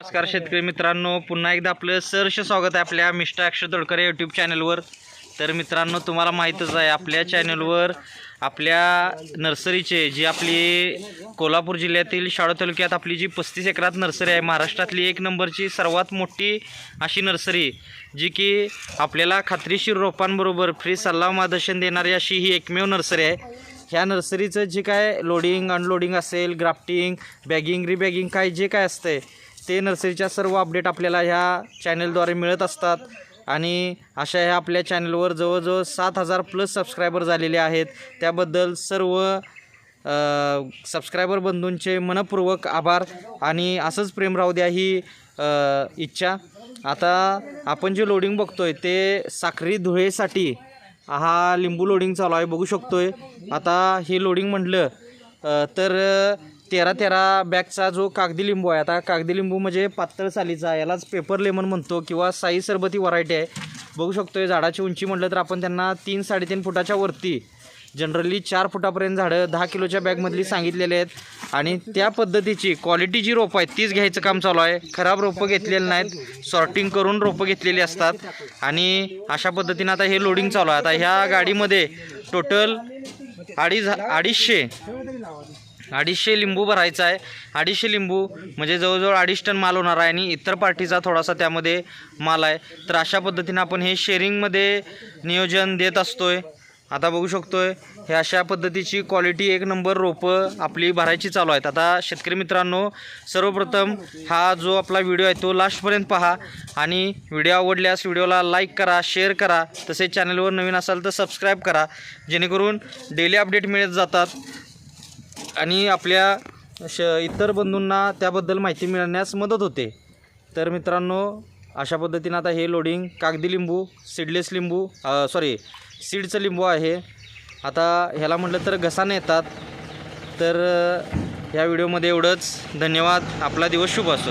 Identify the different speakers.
Speaker 1: नमस्कार शेतकरी मित्रांनो पुन्हा एकदा आपलं सहर्ष स्वागत आहे आपल्या मिस्टर अक्षर तोडकर यूट्यूब चॅनलवर तर मित्रांनो तुम्हाला माहीतच आहे आपल्या चॅनलवर आपल्या नर्सरीचे जी आपली कोल्हापूर जिल्ह्यातील शाळा तालुक्यात आपली जी पस्तीस एकरात नर्सरी आहे महाराष्ट्रातली एक नंबरची सर्वात मोठी अशी नर्सरी जी की आपल्याला खात्रीशीर रोपांबरोबर फ्री सल्ला मार्गदर्शन देणारी अशी ही एकमेव नर्सरी आहे. ह्या नर्सरीचं जे काय लोडिंग अनलोडिंग असेल ग्राफ्टिंग बॅगिंग रिबॅगिंग काय जे काय असतंय ते नर्सरीच्या सर्व अपडेट आपल्याला ह्या चॅनलद्वारे मिळत असतात. आणि अशा ह्या आपल्या चॅनलवर जवळजवळ सात हजार प्लस सबस्क्रायबर झालेले आहेत. त्याबद्दल सर्व सबस्क्रायबर बंधूंचे मनपूर्वक आभार आणि असंच प्रेम राहू द्या ही इच्छा. आता आपण जे लोडिंग बघतो आहे ते साखरी धुळेसाठी हा लिंबू लोडिंग चालू आहे बघू शकतो आहे आता हे लोडिंग म्हटलं तर तेरा तेरा बॅगचा जो कागदी लिंबू आहे आता कागदी लिंबू म्हणजे पातळ सालीचा यालाच पेपर लेमन म्हणतो किंवा साई सरबती व्हरायटी आहे. बघू शकतो आहे झाडाची उंची म्हटलं तर आपण त्यांना तीन साडेतीन फुटाच्या वरती जनरली चार फुटापर्यंत झाडं दहा किलोच्या बॅगमधली सांगितलेले आहेत. आणि त्या पद्धतीची क्वालिटी जी रोपं आहेत तीच घ्यायचं काम चालू आहे. खराब रोपं घेतलेली नाहीत सॉर्टिंग करून रोपं घेतलेली असतात. आणि अशा पद्धतीनं आता हे लोडिंग चालू आहे. आता ह्या गाडीमध्ये टोटल अडीच अडीचशे अडीचशे लिंबू भरायचा आहे. अडीचशे लिंबू म्हणजे जवळजवळ अडीच टन माल होणार आहे आणि इतर पार्टीचा थोडासा त्यामध्ये माल आहे. तर अशा पद्धतीनं आपण हे शेअरिंगमध्ये नियोजन देत असतोय. आता बघू शकतोय हे अशा पद्धतीची क्वालिटी एक नंबर रोपं आपली भरायची चालू आहेत. आता शेतकरी मित्रांनो सर्वप्रथम हा जो आपला व्हिडिओ आहे तो लास्टपर्यंत पहा आणि व्हिडिओ आवडल्यास व्हिडिओला लाईक करा शेअर करा. तसेच चॅनलवर नवीन असाल तर सबस्क्राईब करा. जेणेकरून डेली अपडेट मिळत जातात. आणि आपल्या श इतर बंधूंना त्याबद्दल माहिती मिळण्यास मदत होते. तर मित्रांनो अशा पद्धतीनं आता हे लोडिंग कागदी लिंबू सीडलेस लिंबू सॉरी सीडचं लिंबू आहे. आता ह्याला म्हटलं तर घसाने येतात. तर ह्या व्हिडिओमध्ये एवढंच. धन्यवाद. आपला दिवस शुभ असो.